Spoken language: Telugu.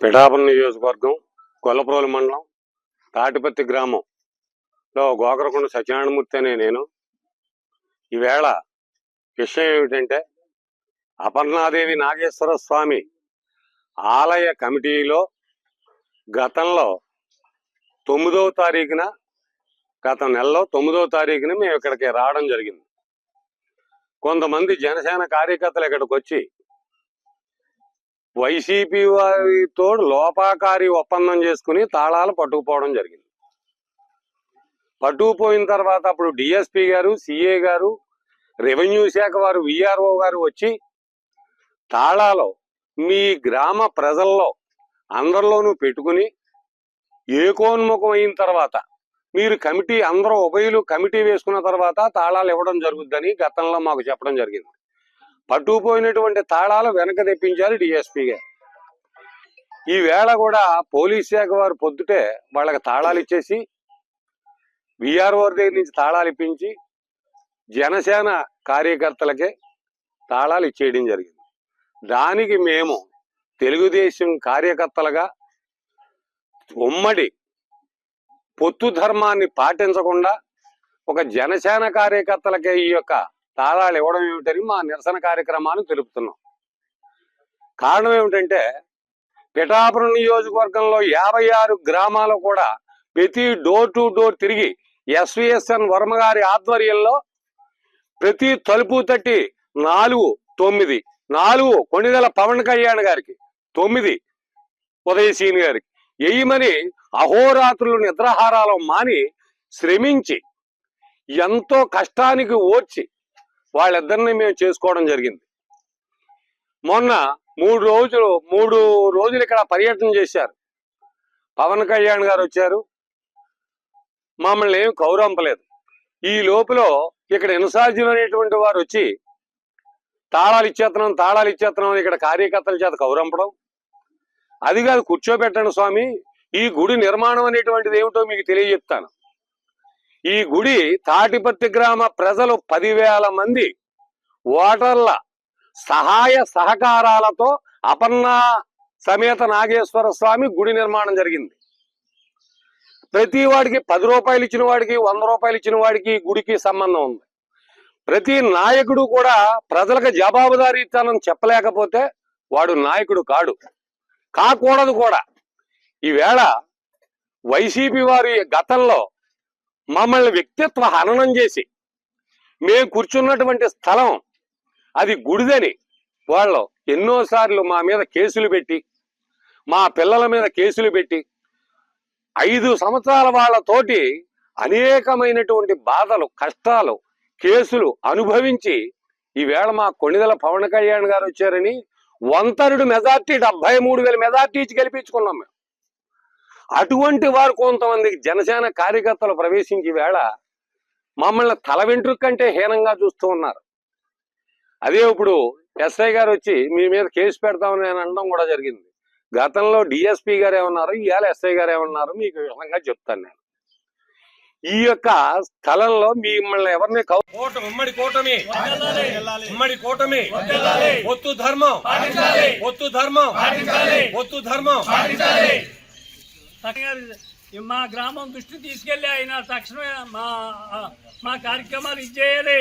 పిఠాపురం నియోజకవర్గం గొల్లప్రోలు మండలం తాటిపత్తి గ్రామంలో గోకరకొండ సత్యనారాయణమూర్తి అనే నేను. ఈవేళ విషయం ఏమిటంటే అపర్ణాదేవి నాగేశ్వర స్వామి ఆలయ కమిటీలో గతంలో తొమ్మిదవ తారీఖున గత నెలలో తొమ్మిదవ తారీఖున మేము ఇక్కడికి రావడం జరిగింది. కొంతమంది జనసేన కార్యకర్తలు ఇక్కడికి వచ్చి వైసీపీ వారితో లోపాకారి ఒప్పందం చేసుకుని తాళాలు పట్టుకుపోవడం జరిగింది. పట్టుకుపోయిన తర్వాత అప్పుడు డిఎస్పీ గారు సిఏ గారు రెవెన్యూ శాఖ వారు విఆర్ఓ గారు వచ్చి తాళాలు మీ గ్రామ ప్రజల్లో అందరిలోనూ పెట్టుకుని ఏకోన్ముఖం అయిన తర్వాత మీరు కమిటీ అందరూ ఉభయులు కమిటీ వేసుకున్న తర్వాత తాళాలు ఇవ్వడం జరుగుద్దని గతంలో మాకు చెప్పడం జరిగింది. పట్టుకుపోయినటువంటి తాళాలు వెనక తెప్పించారు డిఎస్పీగా. ఈవేళ కూడా పోలీస్ శాఖ వారు పొద్దుటే వాళ్ళకి తాళాలు ఇచ్చేసి విఆర్ఓ దగ్గర నుంచి తాళాలు ఇప్పించి జనసేన కార్యకర్తలకే తాళాలు ఇచ్చేయడం జరిగింది. దానికి మేము తెలుగుదేశం కార్యకర్తలుగా ఉమ్మడి పొత్తు ధర్మాన్ని పాటించకుండా ఒక జనసేన కార్యకర్తలకే ఈ యొక్క తాళాలు ఇవ్వడం ఏమిటని మా నిరసన కార్యక్రమాన్ని తెలుపుతున్నాం. కారణం ఏమిటంటే పిఠాపురం నియోజకవర్గంలో యాభై ఆరు గ్రామాలు కూడా ప్రతి డోర్ టు డోర్ తిరిగి ఎస్విఎస్ఎన్ వర్మ గారి ఆధ్వర్యంలో ప్రతి తలుపు తట్టి నాలుగు తొమ్మిది నాలుగు కొణిదెల పవన్ కళ్యాణ్ గారికి తొమ్మిది ఉదయసీని గారికి వేయమని అహోరాత్రులు నిద్రాహారాలు మాని శ్రమించి ఎంతో కష్టానికి ఓడ్చి వాళ్ళిద్దరిని మేము చేసుకోవడం జరిగింది. మొన్న మూడు రోజులు మూడు రోజులు ఇక్కడ పర్యటన చేశారు. పవన్ కళ్యాణ్ గారు వచ్చారు. మమ్మల్ని ఏం కౌరంపలేదు ఈ లోపల ఇక్కడ ఇన్సార్జీలు అనేటువంటి వారు వచ్చి తాళాలు ఇచ్చేస్తున్నాం తాళాలు ఇచ్చేస్తున్నాం అని ఇక్కడ కార్యకర్తల చేత కౌరంపడం అది కాదు కూర్చోబెట్టండి స్వామి. ఈ గుడి నిర్మాణం అనేటువంటిది ఏమిటో మీకు తెలియజెప్తాను. ఈ గుడి తాటిపత్తి గ్రామ ప్రజలు పదివేల మంది. ఓటర్ల సహాయ సహకారాలతో అపర్ణ సమేత నాగేశ్వర స్వామి గుడి నిర్మాణం జరిగింది. ప్రతి వాడికి పది రూపాయలు ఇచ్చిన వాడికి వంద రూపాయలు ఇచ్చిన వాడికి గుడికి సంబంధం ఉంది. ప్రతి నాయకుడు కూడా ప్రజలకు జవాబుదారీతనం చెప్పలేకపోతే వాడు నాయకుడు కాడు. కాకూడదు కూడా. ఈవేళ వైసీపీ వారి గతంలో మమ్మల్ని వ్యక్తిత్వ హననం చేసి మేము కూర్చున్నటువంటి స్థలం అది గుడిదని వాళ్ళు ఎన్నోసార్లు మా మీద కేసులు పెట్టి మా పిల్లల మీద కేసులు పెట్టి ఐదు సంవత్సరాల వాళ్ళతోటి అనేకమైనటువంటి బాధలు కష్టాలు కేసులు అనుభవించి ఈవేళ మా కొణిదల పవన్ కళ్యాణ్ గారు వచ్చారని వంతరుడు మెజార్టీ డెబ్బై మూడు వేల మెజార్టీ ఇచ్చి గెలిపించుకున్నాం మేము. అటువంటి వారు కొంతమంది జనసేన కార్యకర్తలు ప్రవేశించి వేళ మమ్మల్ని తల వెంట్రుక కంటే హీనంగా చూస్తూ ఉన్నారు. అదే ఇప్పుడు ఎస్ఐ గారు వచ్చి మీ మీద కేసు పెడతామని నేను అనడం కూడా జరిగింది. గతంలో డిఎస్పీ గారు ఏమన్నారు? ఇవాళ ఎస్ఐ గారు ఏమన్నారు? మీకు వివరంగా చెప్తాను నేను. ఈ యొక్క స్థలంలో మిమ్మల్ని ఎవరిని ఉమ్మడి కూటమి. ఉమ్మడి కూటమి. ఒత్తు ధర్మం. ఒత్తు ధర్మం. ఒత్తు ధర్మం. మా గ్రామం దృష్టి తీసుకెళ్ళి ఆయన తక్షణమే మా మా కార్యక్రమాలు ఇచ్చేయాలి.